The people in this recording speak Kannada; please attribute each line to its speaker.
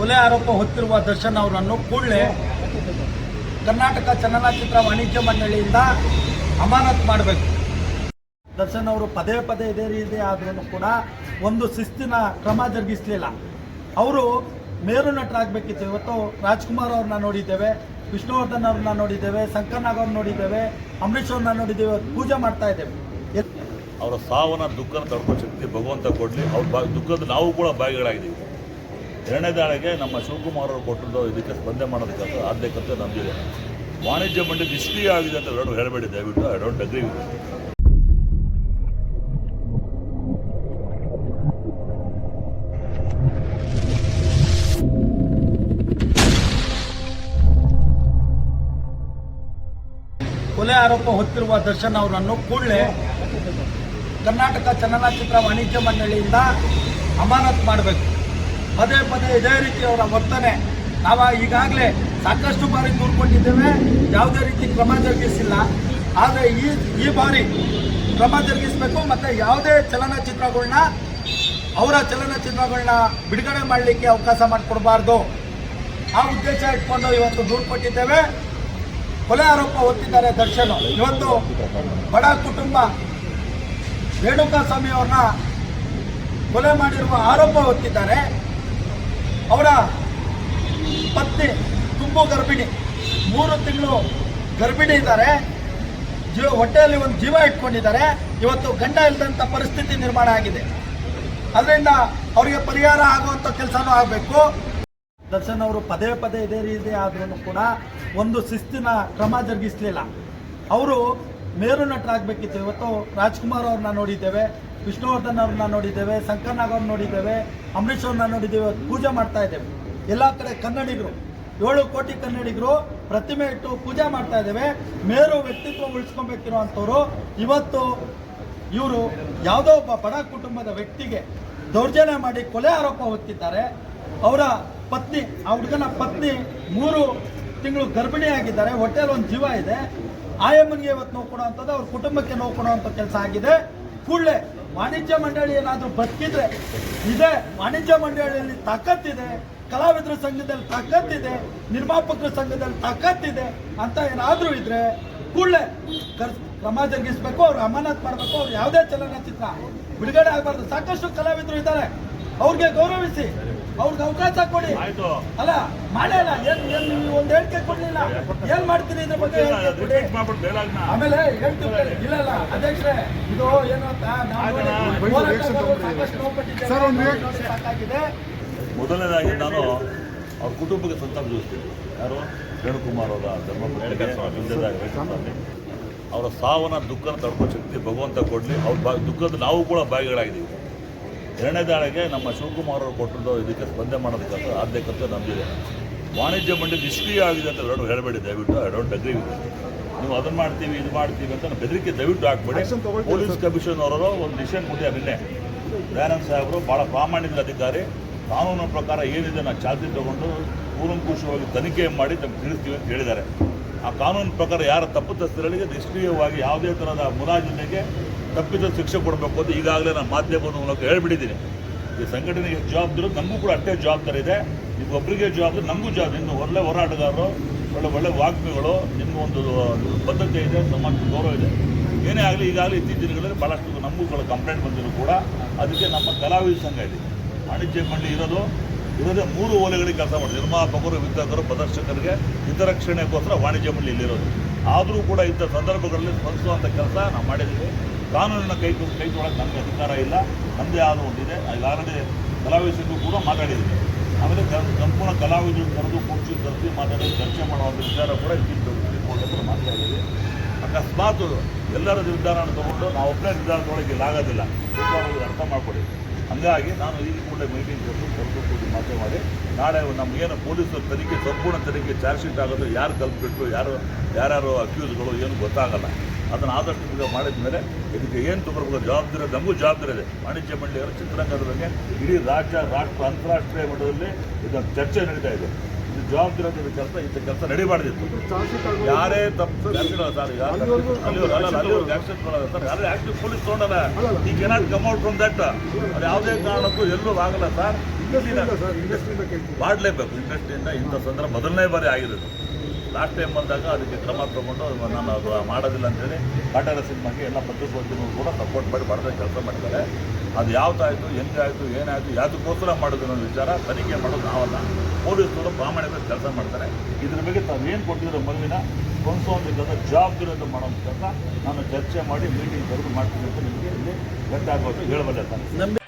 Speaker 1: ಕೊಲೆ ಆರೋಪ ಹೊತ್ತಿರುವ ದರ್ಶನ್ ಅವರನ್ನು ಕೂಡಲೇ ಕರ್ನಾಟಕ ಚಲನಚಿತ್ರ ವಾಣಿಜ್ಯ ಮಂಡಳಿಯಿಂದ ಅಮಾನತ್ ಮಾಡಬೇಕು. ದರ್ಶನ್ ಅವರು ಪದೇ ಪದೇ ಇದೇ ರೀತಿ ಆದ್ರೂ ಕೂಡ ಒಂದು ಶಿಸ್ತಿನ ಕ್ರಮ ಜರುಗಿಸಲಿಲ್ಲ. ಅವರು ಮೇರು ನಟರಾಗಬೇಕಿತ್ತು. ಇವತ್ತು ರಾಜ್ಕುಮಾರ್ ಅವ್ರನ್ನ ನೋಡಿದ್ದೇವೆ, ವಿಷ್ಣುವರ್ಧನ್ ಅವ್ರನ್ನ ನೋಡಿದ್ದೇವೆ ಶಂಕರ್ನಾಗ್ ಅವ್ರನ್ನ ನೋಡಿದ್ದೇವೆ, ಅಂಬರೀಷ್ ಅವ್ರನ್ನ ನೋಡಿದ್ದೇವೆ, ಪೂಜೆ ಮಾಡ್ತಾ ಇದ್ದೇವೆ.
Speaker 2: ಅವರ ಸಾವನ್ನ ದುಃಖನ ತಡ್ಕೋ ಶಕ್ತಿ ಭಗವಂತ ಕೊಡಲಿ. ಅವ್ರ ದುಃಖದ ನಾವು ಕೂಡ ಭಾಗಿಗಳಾಗಿದ್ದೀವಿ. ಎರಡನೇ ದಾಳಿಗೆ ನಮ್ಮ ಶಿವಕುಮಾರ್ ಅವರು ಕೊಟ್ಟಿದ್ದು ಇದಕ್ಕೆ ಸ್ಪಂದನೆ ಮಾಡೋದಕ್ಕೆ ಆದ್ಯಕತೆ ನಂಬಿದೆ ವಾಣಿಜ್ಯ ಮಂಡಳಿ ನಿಷ್ಕ್ರಿಯ ಆಗಿದೆ ಅಂತ ಎರಡು ಹೇಳಬೇಡಿ, ದಯವಿಟ್ಟು. ಐ ಡೋಂಟ್ ಅಗ್ರಿ ವಿತ್
Speaker 1: ಕೊಲೆ ಆರೋಪ ಹೊತ್ತಿರುವ ದರ್ಶನ್ ಅವರನ್ನು ಕೂಡಲೇ ಕರ್ನಾಟಕ ಚಲನಚಿತ್ರ ವಾಣಿಜ್ಯ ಮಂಡಳಿಯಿಂದ ಅಮಾನತ್ ಮಾಡಬೇಕು. ಪದೇ ಪದೇ ಇದೇ ರೀತಿ ಅವರ ವರ್ತನೆ. ನಾವು ಈಗಾಗಲೇ ಸಾಕಷ್ಟು ಬಾರಿ ದೂರ್ಕೊಂಡಿದ್ದೇವೆ. ಯಾವುದೇ ರೀತಿ ಕ್ರಮ ಜರುಗಿಸಿಲ್ಲ. ಆದರೆ ಈ ಈ ಬಾರಿ ಕ್ರಮ ಜರುಗಿಸಬೇಕು ಮತ್ತು ಯಾವುದೇ ಚಲನಚಿತ್ರಗಳನ್ನ ಅವರ ಚಲನಚಿತ್ರಗಳನ್ನ ಬಿಡುಗಡೆ ಮಾಡಲಿಕ್ಕೆ ಅವಕಾಶ ಮಾಡಿಕೊಡಬಾರ್ದು. ಆ ಉದ್ದೇಶ ಇಟ್ಕೊಂಡು ಇವತ್ತು ದೂರು ಕೊಟ್ಟಿದ್ದೇವೆ ಕೊಲೆ ಆರೋಪ ಹೊತ್ತಿದ್ದಾರೆ ದರ್ಶನ್. ಇವತ್ತು ಬಡ ಕುಟುಂಬ ರೇಣುಕಾಸ್ವಾಮಿ ಅವ್ರನ್ನ ಕೊಲೆ ಮಾಡಿರುವ ಆರೋಪ ಹೊತ್ತಿದ್ದಾರೆ. ಅವರ ಪತ್ನಿ ತುಂಬು ಗರ್ಭಿಣಿ. ಮೂರು ತಿಂಗಳು ಗರ್ಭಿಣಿ ಇದ್ದಾರೆ. ಜೀವ ಹೊಟ್ಟೆಯಲ್ಲಿ ಒಂದು ಜೀವ ಇಟ್ಕೊಂಡಿದ್ದಾರೆ. ಇವತ್ತು ಗಂಡ ಇಲ್ಲದಂಥ ಪರಿಸ್ಥಿತಿ ನಿರ್ಮಾಣ ಆಗಿದೆ. ಅದರಿಂದ ಅವರಿಗೆ ಪರಿಹಾರ ಆಗುವಂಥ ಕೆಲಸನೂ ಆಗಬೇಕು. ದರ್ಶನ್ ಅವರು ಪದೇ ಪದೇ ಇದೇ ರೀತಿ ಆದ್ರೂ ಕೂಡ ಒಂದು ಶಿಸ್ತಿನ ಕ್ರಮ ಜರುಗಿಸಲಿಲ್ಲ. ಅವರು ಮೇರು ನಟರಾಗಬೇಕಿತ್ತು. ಇವತ್ತು ರಾಜ್ಕುಮಾರ್ ಅವ್ರನ್ನ ನೋಡಿದ್ದೇವೆ. ವಿಷ್ಣುವರ್ಧನ್ ಅವ್ರನ್ನ ನೋಡಿದ್ದೇವೆ, ಶಂಕರ್ ನಾಗ್ ಅವ್ರನ್ನ ನೋಡಿದ್ದೇವೆ, ಅಂಬರೀಷ್ ನೋಡಿದ್ದೇವೆ ಪೂಜೆ ಮಾಡ್ತಾ ಇದ್ದೇವೆ. ಎಲ್ಲ ಕಡೆ ಕನ್ನಡಿಗರು, ಏಳು ಕೋಟಿ ಕನ್ನಡಿಗರು ಪ್ರತಿಮೆ ಇಟ್ಟು ಪೂಜೆ ಮಾಡ್ತಾ ಇದ್ದೇವೆ. ಮೇರು ವ್ಯಕ್ತಿತ್ವ ಉಳಿಸ್ಕೊಬೇಕಿರುವಂಥವ್ರು, ಇವತ್ತು ಇವರು ಯಾವುದೋ ಒಬ್ಬ ಬಡ ಕುಟುಂಬದ ವ್ಯಕ್ತಿಗೆ ದೌರ್ಜನ್ಯ ಮಾಡಿ ಕೊಲೆ ಆರೋಪ ಹೊತ್ತಿದ್ದಾರೆ. ಅವರ ಪತ್ನಿ, ಆ ಹುಡುಗನ ಪತ್ನಿ ಮೂರು ತಿಂಗಳು ಗರ್ಭಿಣಿಯಾಗಿದ್ದಾರೆ ಹೊಟ್ಟೆಯಲ್ಲಿ ಒಂದು ಜೀವ ಇದೆ. ಆಯಮ್ಮನಿಗೆ ಇವತ್ತು ನೋವು ಕೊಡುವಂಥದ್ದು, ಅವ್ರ ಕುಟುಂಬಕ್ಕೆ ನೋವು ಕೊಡುವಂಥ ಕೆಲಸ ಆಗಿದೆ. ಕೂಡಲೇ ವಾಣಿಜ್ಯ ಮಂಡಳಿ ಏನಾದರೂ ಬದುಕಿದ್ರೆ ಇದೆ, ವಾಣಿಜ್ಯ ಮಂಡಳಿಯಲ್ಲಿ ತಾಕತ್ತಿದೆ, ಕಲಾವಿದರ ಸಂಘದಲ್ಲಿ ತಾಕತ್ತಿದೆ, ನಿರ್ಮಾಪಕರ ಸಂಘದಲ್ಲಿ ತಾಕತ್ತಿದೆ ಅಂತ ಏನಾದರೂ ಇದ್ರೆ ಕೂಡಲೇ ಕರ್, ಕ್ರಮ ಜರುಗಿಸ್ಬೇಕು, ಅವ್ರು ಅಮಾನತ್ ಮಾಡಬೇಕು, ಅವ್ರು ಯಾವುದೇ ಚಲನಚಿತ್ರ ಬಿಡುಗಡೆ ಆಗಬಾರ್ದು. ಸಾಕಷ್ಟು ಕಲಾವಿದರು ಇದ್ದಾರೆ. ಅವ್ರಿಗೆ ಗೌರವಿಸಿ. ಅವ್ರಿಗೆ ಅವಕಾಶ ಕೊಡಿ.
Speaker 2: ಆಯ್ತು.
Speaker 1: ಅಲ್ಲ ಮಾಡಲ್ಲ ಏನ್ ಏನ್ ನೀವು ಒಂದು ಹೇಳಿಕೆ ಕೊಡ್ಲಿಲ್ಲ. ಏನ್ ಮಾಡ್ತೀರಿ ಇದ್ರ ಬಗ್ಗೆ ಹೇಳಿಕೆ ಕೊಡಿ.
Speaker 2: ರಿಪೀಟ್
Speaker 1: ಆಮೇಲೆ ಹೇಳ್ತೀವಿ ಇಲ್ಲ ಇಲ್ಲ ಅಧ್ಯಕ್ಷರೇ ಇದು ಏನು ಅಂತ ನಾವು
Speaker 2: ಆಯ್ತಣ್ಣ.
Speaker 1: ಹೋರಾಟಗಾರರು ಸಾಕಷ್ಟು ನೋಡ್ಬಿಟ್ಟಿದ್ದೇವೆ. ನೋಡಿ ಸಾಕಾಗಿದೆ.
Speaker 2: ಮೊದಲನೇದಾಗಿ ನಾನು ಅವ್ರ ಕುಟುಂಬಕ್ಕೆ ಸಂತಾಪ ಸೂಚಿಸ್ತೀನಿ ಯಾರು? ವೇಣುಕುಮಾರ್ ಅವರ ಧರ್ಮಪತ್ನಿಗೆ ತಂದೆದಾಗಿ. ಅವರ ಸಾವನ್ನ ದುಃಖನ ತಡ್ಕೋ ಶಕ್ತಿ ಭಗವಂತ ಕೊಡಲಿ. ಅವ್ರ ಬಾ ದುಃಖದ ನಾವು ಕೂಡ ಭಾಗಿಗಳಾಗಿದ್ದೀವಿ. ಎರಡನೇ ದಾಳಿಗೆ ನಮ್ಮ ಶಿವಕುಮಾರ್ ಅವರು ಕೊಟ್ಟಿದ್ದು ಇದಕ್ಕೆ ಸ್ಪಂದನೆ ಮಾಡೋದಕ್ಕೆ ಆದ್ಯಕತೆ ನಂಬಿದೆ. ವಾಣಿಜ್ಯ ಮಂಡಳಿ ನಿಷ್ಕ್ರಿಯ ಆಗಿದೆ ಅಂತ ಎರಡು ಹೇಳಬೇಡಿ ದಯವಿಟ್ಟು. ಐ ಡೋಂಟ್ ಅಗ್ರಿ ವಿತ್ ನೀವು ಅದನ್ನ ಮಾಡ್ತೀವಿ ಇದು ಮಾಡ್ತೀವಿ ಅಂತ ಬೆದರಿಕೆ ದಯವಿಟ್ಟು ಹಾಕ್ಬೇಡಿ. ಪೊಲೀಸ್ ಕಮಿಷನ್ ಅವರು ಒಂದು ಡಿಸಿಷನ್ ಕೊಟ್ಟಿದ್ದಾರೆ ನಿನ್ನೆ ದಯಾನಂದ್ ಸಾಹೇಬರು ಭಾಳ ಪ್ರಾಮಾಣಿಕ ಅಧಿಕಾರಿ. ಕಾನೂನು ಪ್ರಕಾರ ಏನಿದೆ ನಾವು ಚಾಲ್ತಿ ತಗೊಂಡು ಕೂಲಂಕುಷವಾಗಿ ತನಿಖೆ ಮಾಡಿ ನಮ್ಗೆ ತಿಳಿಸ್ತೀವಿ ಅಂತ ಹೇಳಿದ್ದಾರೆ. ಆ ಕಾನೂನು ಪ್ರಕಾರ ಯಾರ ತಪ್ಪಿತಸ್ಥರಿಗೆ ನಿಷ್ಕ್ರಿಯವಾಗಿ ಯಾವುದೇ ಥರದ ಮುಲಾಜಿನೆಗೆ ತಪ್ಪಿತ ಶಿಕ್ಷೆ ಕೊಡಬೇಕು ಅಂತ ಈಗಾಗಲೇ ನಾನು ಮಾಧ್ಯಮದ ಮೂಲಕ ಹೇಳ್ಬಿಟ್ಟಿದ್ದೀನಿ. ಈ ಸಂಘಟನೆಗೆ ಜವಾಬ್ದಾರಿ ನಮಗೂ ಕೂಡ ಅಷ್ಟೇ ಜವಾಬ್ದಾರಿ ಇದೆ. ನಿಮ್ಗೆ ಒಬ್ಬರಿಗೆ ಜವಾಬ್ದಾರಿ, ನಮಗೂ ಜವಾಬ್ದಾರಿ. ಇನ್ನು ಒಳ್ಳೆ ಹೋರಾಟಗಾರರು, ಒಳ್ಳೆ ಒಳ್ಳೆ ವಾಗ್ಮಿಗಳು ಒಂದು ಬದ್ಧತೆ ಇದೆ ಸಮಾಜ ಗೌರವ ಇದೆ. ಏನೇ ಆಗಲಿ, ಈಗಾಗಲೇ ಇತ್ತೀಚಿನ ದಿನಗಳಲ್ಲಿ ಭಾಳಷ್ಟು ನಮಗೂ ಕೂಡ ಕಂಪ್ಲೇಂಟ್ ಬಂದಿದ್ರು ಕೂಡ. ಅದಕ್ಕೆ ನಮ್ಮ ಕಲಾವಿದ ಸಂಘ ಇದೆ. ವಾಣಿಜ್ಯ ಮಂಡಳಿ ಇರೋದು, ಇರೋದೇ ಮೂರು ಓಲೆಗಳಿಗೆ ಕೆಲಸ ಮಾಡಿ ನಿರ್ಮಾಪಕರು ವಿತರಕರು ಪ್ರದರ್ಶಕರಿಗೆ ಹಿತರಕ್ಷಣೆಗೋಸ್ಕರ ವಾಣಿಜ್ಯ ಮಂಡಳಿ ಇಲ್ಲಿರೋದು ಆದರೂ ಕೂಡ ಇಂಥ ಸಂದರ್ಭಗಳಲ್ಲಿ ಸ್ಪಂದಿಸುವಂಥ ಕೆಲಸ ನಾವು ಮಾಡಿದ್ದೀವಿ. ಕಾನೂನಿನ ಕೈ ಕೈ ತೊಗೊಳಕ್ಕೆ ನಮಗೆ ಅಧಿಕಾರ ಇಲ್ಲ. ನಮ್ಮದೇ ಆದ ಒಂದಿದೆ. ಈಗಾಗಲೇ ಕಲಾವಿದರಿಗೂ ಕೂಡ ಮಾತಾಡಿದ್ದೀನಿ. ಆಮೇಲೆ ಸಂಪೂರ್ಣ ಕಲಾವಿದರು ಕರೆದು ಕೂಡಿಸಿ ಕರೆಸಿ ಮಾತಾಡಿ ಚರ್ಚೆ ಮಾಡುವಂಥ ವಿಚಾರ ಕೂಡ ಇಟ್ಟಿದ್ದು ಮಾತಾಡಿದ್ದೀವಿ ಅಕಸ್ಮಾತ್ ಎಲ್ಲರ ನಿರ್ಧಾರವನ್ನು ತಗೊಂಡು ನಾವು ಒಬ್ಬನೇ ನಿರ್ಧಾರ ತೊಗೊಳಕ್ಕೆ ಸ್ವಲ್ಪ ಅರ್ಥ ಮಾಡ್ಕೊಳ್ಳಿ. ಹಂಗಾಗಿ ನಾನು ಈ ಕೂಡಲೇ ಮೀಟಿಂಗ್ ಕೊಟ್ಟು ಕೂಡಿ ಮಾತು ಮಾಡಿ, ನಾಳೆ ನಮಗೇನು ಪೊಲೀಸರು ತನಿಖೆ, ಸಂಪೂರ್ಣ ತನಿಖೆ ಚಾರ್ಜ್ ಶೀಟ್ ಆಗೋದು ಯಾರು ಕಲ್ಪಿಟ್ಟು ಯಾರು, ಯಾರ್ಯಾರು ಅಕ್ಯೂಸ್ಗಳು ಏನು ಗೊತ್ತಾಗಲ್ಲ. ಅದನ್ನು ಆದಷ್ಟು ಬೇಗ ಮಾಡಿದ ಮೇಲೆ ಇದಕ್ಕೆ ಏನು ತಗೊಳ್ಬೇಕು ಜವಾಬ್ದಾರಿ ನಮಗೂ ಜವಾಬ್ದಾರಿ ಇದೆ. ವಾಣಿಜ್ಯ ಮಂಡಳಿಯವರು ಚಿತ್ರರಂಗದ ಬಗ್ಗೆ ಇಡೀ ರಾಜ್ಯ, ರಾಷ್ಟ್ರ, ಅಂತಾರಾಷ್ಟ್ರೀಯ ಮಟ್ಟದಲ್ಲಿ ಇದೊಂದು ಚರ್ಚೆ ನಡೀತಾ ಇದೆ. ಇದು ಜವಾಬ್ದಾರಿ ಕೆಲಸ, ಇಂಥ ಕೆಲಸ ನಡಿಬಾರ್ದಿತ್ತು. ಯಾರೇ ತಪ್ಪು ಸರ್ ಈಗ ಆಕ್ಷನ್ ಸರ್. ಪೊಲೀಸ್ ತೊಗೊಂಡಲ್ಲ, ಈ cannot come out from that. ಅದು ಯಾವುದೇ ಕಾರಣಕ್ಕೂ ಎಲ್ಲೂ ಆಗಲ್ಲ ಸರ್. ಮಾಡಲೇಬೇಕು. ಇಂಡಸ್ಟ್ರಿಯಿಂದ ಇಂಥ ಸಂದರ್ಭ ಮೊದಲನೇ ಬಾರಿ ಆಗಿದೆ ಲಾಸ್ಟ್ ಟೈಮ್ ಬಂದಾಗ ಅದಕ್ಕೆ ಕ್ರಮ ತಗೊಂಡು ನಾನು ಅದು ಮಾಡೋದಿಲ್ಲ ಅಂತೇಳಿ ಕಾಟಾರ ಸಿನಿಮಾಗೆ ಎಲ್ಲ ಪತ್ರಿಕೋದ್ಯಮ ಕೂಡ ಸಪೋರ್ಟ್ ಮಾಡಿ ಮಾಡಿದ ಕೆಲಸ ಮಾಡಿದ್ದಾರೆ. ಅದು ಯಾವ್ದಾಯಿತು ಹೆಂಗಾಯಿತು ಏನಾಯಿತು, ಯಾವುದಕ್ಕೋಸ್ಕರ ಮಾಡೋದು ಅನ್ನೋ ವಿಚಾರ ತನಿಖೆ ಮಾಡೋದು ನಾವಲ್ಲ. ಪೊಲೀಸರು ಪ್ರಾಮಾಣಿಕ ಕೆಲಸ ಮಾಡ್ತಾರೆ. ಇದ್ರ ಬಗ್ಗೆ ತಾವು ಏನು ಮಗುವಿನ ಕೊಂಡ್ಸೋದಕ್ಕಾದ ಜವಾಬ್ದಾರಿಯನ್ನು ಮಾಡೋದು ಕೆಲಸ ನಾನು ಚರ್ಚೆ ಮಾಡಿ ಮೀಟಿಂಗ್ ಕರೆದು ಮಾಡ್ತೀನಿ ಅಂತ ನಿಮಗೆ ಇಲ್ಲಿ ಗೊತ್ತಾಗೋದು ಹೇಳಬಲ್ಲ